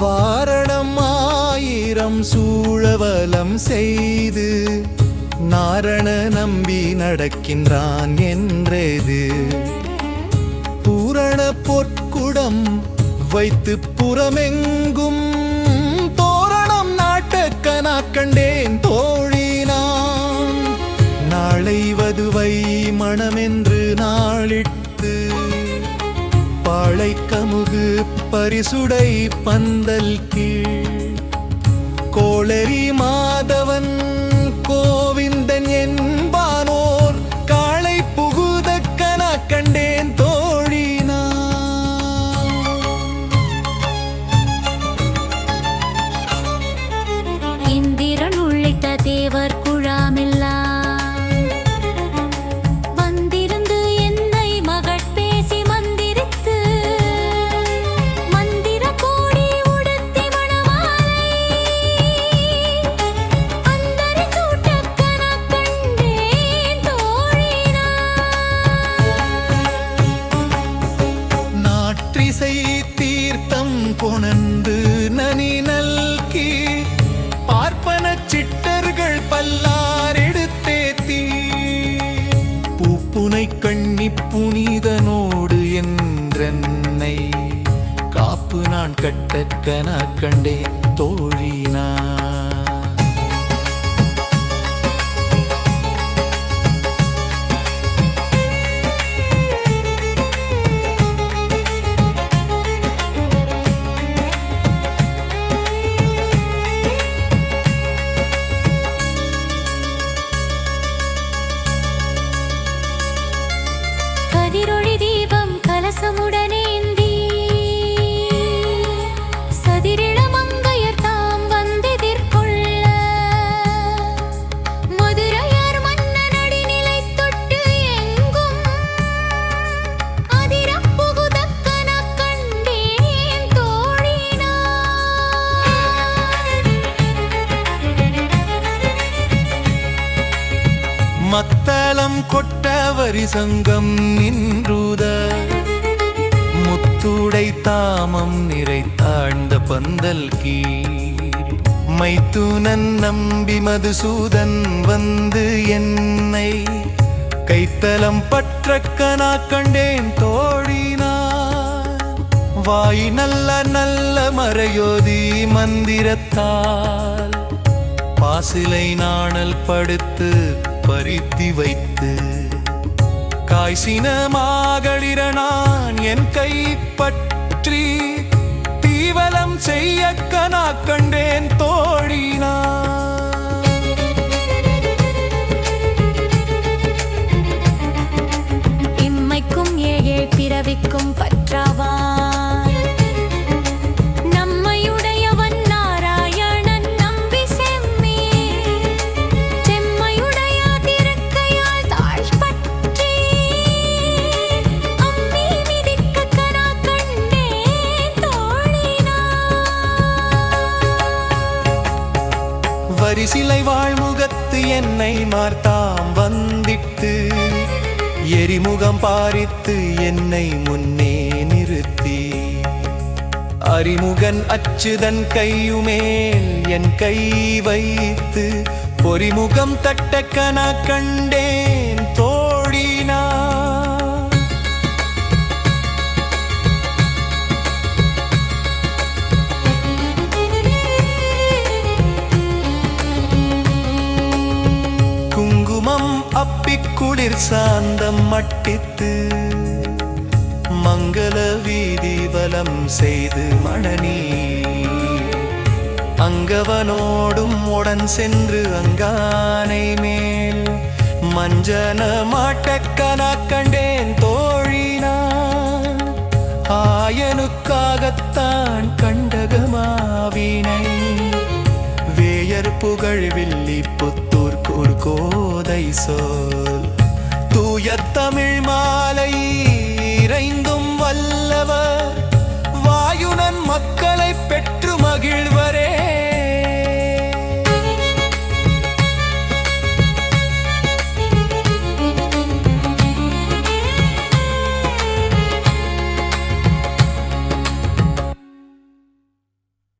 வாரணம் ஆயிரம் சூழவலம் செய்து நாரண நம்பி நடக்கின்றான் என்றது. பூரண பொற்குடம் வைத்து புறமெங்கும் பாளை கமுகு பரிசுடை பந்தல் கீழ். கோளரி மாதவன் கோவில் தீர்த்தம் நனி நல்கி பார்ப்பன சிட்டர்கள் பல்லார் எடுத்தேத்தி பூப்புனை கண்ணி புனிதனோடு என்றென்னை காப்பு நான் கட்டக்கன கண்டே தோல் பரிசங்கம் நின்றுத. முத்துடை தாமம் நிறைத்தாழ்ந்த பந்தல் கீழ் மைத்துனன் நம்பி மதுசூதன் வந்து என்னை கைத்தலம் பற்றக்கனா கண்டேன் தோழினா வாய் நல்ல நல்ல மறையோதி மந்திரத்தால். பாசிலை நாணல் படுத்து பருத்தி வைத்து காய்ச்சின மாகளிர நான் என் கை பற்றி தீவலம் செய்ய கனா கண்டேன் தோழினான் என்னை மார்த்தாம் வந்திட்டு எரிமுகம் பாரித்து என்னை முன்னே நிறுத்தி. அறிமுகன் அச்சுதன் கையுமேல் என் கை வைத்து பொறிமுகம் தட்டக்கன கண்டேன். சாந்தம் மட்டித்து மங்கள வீதி வலம் செய்து மணனி. அங்கவனோடும் உடன் சென்று அங்கானை மேல் மஞ்சன மாட்டக்கனா கண்டேன் தோழினான். ஆயனுக்காகத்தான் கண்டகமாவினை. வேயர் புகழ் வில்லி புத்தூர் ஒரு கோதை சொல் தூய தமிழ் மாலை.